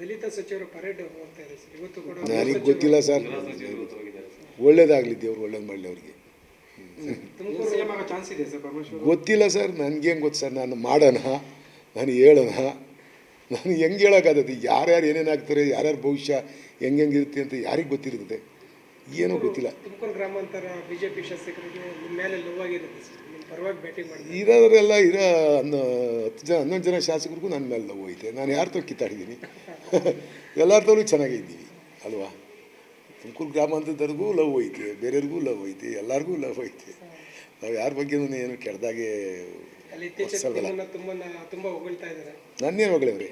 ದಲಿತ ಸಚಿವರು ಪರೇಡ್ ಹೋಗ್ತಾ ಇದೆ ಸರ್. ಇವತ್ತು ಕೂಡ ನನಗೆ ಗೊತ್ತಿಲ್ಲ ಸರ್. ಒಳ್ಳೇದಾಗಲಿ ದೇವ್ರು ಒಳ್ಳೇದು ಮಾಡಲಿ ಅವ್ರಿಗೆ ತುಮಕೂರು ಸಿಎಂ ಆಗೋ ಚಾನ್ಸ್ ಇದೆ ಸರ್ ಪರಮೇಶ್ವರ್ ಗೊತ್ತಿಲ್ಲ ಸರ್ ನನಗೇನು ಗೊತ್ತು ಸರ್ ನಾನು ಮಾಡೋಣ ನಾನು ಹೇಳೋಣ. ನಾನು ಹೆಂಗೆ ಹೇಳೋಕ್ಕಾಗತ್ತೆ? ಯಾರ್ಯಾರು ಏನೇನು ಆಗ್ತಾರೆ ಯಾರ್ಯಾರ ಭವಿಷ್ಯ ಹೆಂಗೆ ಇರುತ್ತೆ ಅಂತ ಯಾರಿಗೆ ಗೊತ್ತಿರ್ತದೆ ಏನೂ ಗೊತ್ತಿಲ್ಲ. ತುಮಕೂರು ಗ್ರಾಮಾಂತರ ಬಿಜೆಪಿ ಶಾಸಕರಿಗೆ ಮೇಲೆ ನಿಮ್ಮ ಪರವಾಗಿ ಇರೋರೆಲ್ಲ ಇರೋ ಹನ್ನೊ ಹತ್ತು ಜನ ಹನ್ನೊಂದು ಜನ ಶಾಸಕರಿಗೂ ನನ್ನ ಮೇಲೆ ಲವ್ ಐತೆ. ನಾನು ಯಾರ ಕಿತ್ತಾಡಿದ್ದೀನಿ? ಎಲ್ಲರ ಚೆನ್ನಾಗಿದ್ದೀವಿ ಅಲ್ವಾ? ತುಮಕೂರು ಗ್ರಾಮಾಂತರದವ್ರಿಗೂ ಲವ್ ಐತೆ ಬೇರೆಯವ್ರಿಗೂ ಲವ್ ಐತೆ ಎಲ್ಲರಿಗೂ ಲವ್ ಐತೆ. ನಾವು ಯಾರ ಬಗ್ಗೆನೂ ಏನು ಕೆಡ್ದಾಗೆ ಅಲ್ಲಿ ಇತ್ತೀಚೆಗೆ ಹೊಸಲ್ವಲ್ಲ. ನಿಮ್ಮನ್ನ ತುಂಬನ್ನ ತುಂಬಾ ಹೊಗಳ್ತಾ ಇದ್ದಾರೆ. ನನ್ನೇನು ಹೊಗಳವ್ರಿ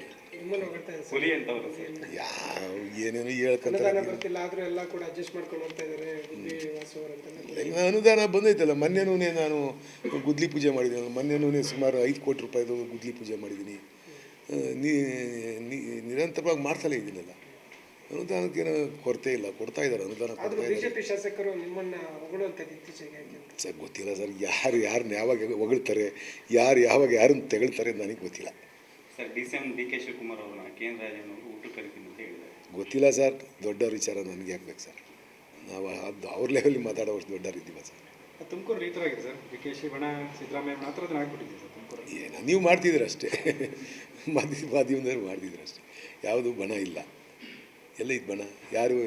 ಸರ್ ಹುಲಿ ಸರ್ ಯಾವ ಏನೇನು ಅನುದಾನ ಹೇಳ್ಕೊಂತಾರೆ ಬರ್ತಿಲ್ಲ ಆದ್ರೂ ಎಲ್ಲ ಕೂಡ ಅಡ್ಜಸ್ಟ್ ಮಾಡ್ಕೊಂಡು ಹೋಗ್ತಾ ಇದ್ದಾರೆ ಗುಬ್ಬಿ ವಾಸವರು ಅಂತ ಈಗ ಅನುದಾನ ಬಂದೈತಲ್ಲ ಮೊನ್ನೆನೂ ನಾನು ಗುದ್ಲಿ ಪೂಜೆ ಮಾಡಿದ್ದೀನಿ. ಮೊನ್ನೆನೂ ಸುಮಾರು ಐದು ಕೋಟಿ ರೂಪಾಯಿದು ಗುದ್ಲಿ ಪೂಜೆ ಮಾಡಿದ್ದೀನಿ. ಆ, ನೀ ನೀ- ನಿರಂತರವಾಗಿ ಮಾಡ್ತಲೇ ಇದ್ದೀನಲ್ಲ. ಅನುದಾನಕ್ಕೇನು ಕೊರತೆ ಇಲ್ಲ ಕೊಡ್ತಾ ಇದ್ದಾರೆ ಅನುದಾನ ಆದ್ರೂ ಕೊಡ್ತಾ ಇದ್ದಾರೆ ಬಿಜೆಪಿ ಶಾಸಕರು ನಿಮ್ಮನ್ನ ಹೊಗಳುವಂಥದ್ದು ಇತ್ತೀಚೆಗೆ ಯಾಕೆ ಅಂತ? ಸರ್ ಗೊತ್ತಿಲ್ಲ ಸರ್ ಯಾರು ಯಾರನ್ನ ಯಾವಾಗ ಹೊಗಳ್ತಾರೆ ಯಾರು ಯಾವಾಗ ಯಾರನ್ನ ತೆಗಳ್ತಾರೆ ನನಗೆ ಗೊತ್ತಿಲ್ಲ. Sir D C M D K Shivakumar ಅವ್ರನ್ನ ಕೆ ಎನ್ ಕರಿತೀನಿ ಅಂತ ಹೇಳಿದ್ದಾರೆ. ಗೊತ್ತಿಲ್ಲ ಸರ್ ದೊಡ್ಡವ್ರ ವಿಚಾರ ನನಗೆ ಹಾಕ್ಬೇಕು ಸರ್. ನಾವು ಅದು ಅವ್ರ ಲೆವೆಲ್ ಮಾತಾಡೋಷ್ಟು ದೊಡ್ಡವರಿದ್ದೀವ ಸರ್. ತುಮಕೂರು ಈ ಥರ ಆಗಿದೆ sir. D K Shivanna Siddaramaiah ಮಾತ್ರ ಅದನ್ನ ಆಗ್ಬಿಟ್ಟಿದೆ ಸರ್ ತುಮಕೂರು ಏನು ನೀವು ಮಾಡ್ತಿದ್ದೀರ ಅಷ್ಟೇ. ಮಾದಿ ಮಾಧ್ಯಮದವ್ರು ಮಾಡ್ತಿದ್ದೀರ ಅಷ್ಟೇ. ಯಾವುದು ಬಣ ಇಲ್ಲ. ಎಲ್ಲ ಇದು ಬಣ? ಯಾರು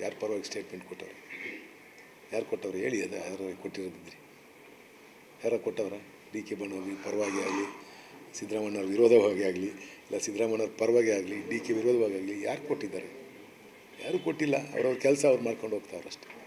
ಯಾರು ಪರವಾಗಿ ಸ್ಟೇಟ್ಮೆಂಟ್ ಕೊಟ್ಟವ್ರು? ಯಾರು ಕೊಟ್ಟವ್ರು? ಹೇಳಿ ಅದು ಯಾರು ಕೊಟ್ಟಿರೋದಿದ್ರಿ ಯಾರ ಕೊಟ್ಟವ್ರ? ಡಿ ಕೆ ಬಣ್ಣ ಪರವಾಗಿ ಆಗಲಿ ಸಿದ್ದರಾಮಣ್ಣವ್ರ ವಿರೋಧವಾಗಿ ಆಗಲಿ, ಇಲ್ಲ ಸಿದ್ದರಾಮಣ್ಣವ್ರ ಪರವಾಗಿ ಆಗಲಿ, ಡಿ ಕೆ ವಿರೋಧವಾಗಿ ಆಗಲಿ, ಯಾರು ಕೊಟ್ಟಿದ್ದಾರೆ? ಯಾರೂ ಕೊಟ್ಟಿಲ್ಲ, ಅವರವ್ರ ಕೆಲಸ ಅವ್ರು ಮಾಡ್ಕೊಂಡು ಹೋಗ್ತಾವ್ರು ಅಷ್ಟೇ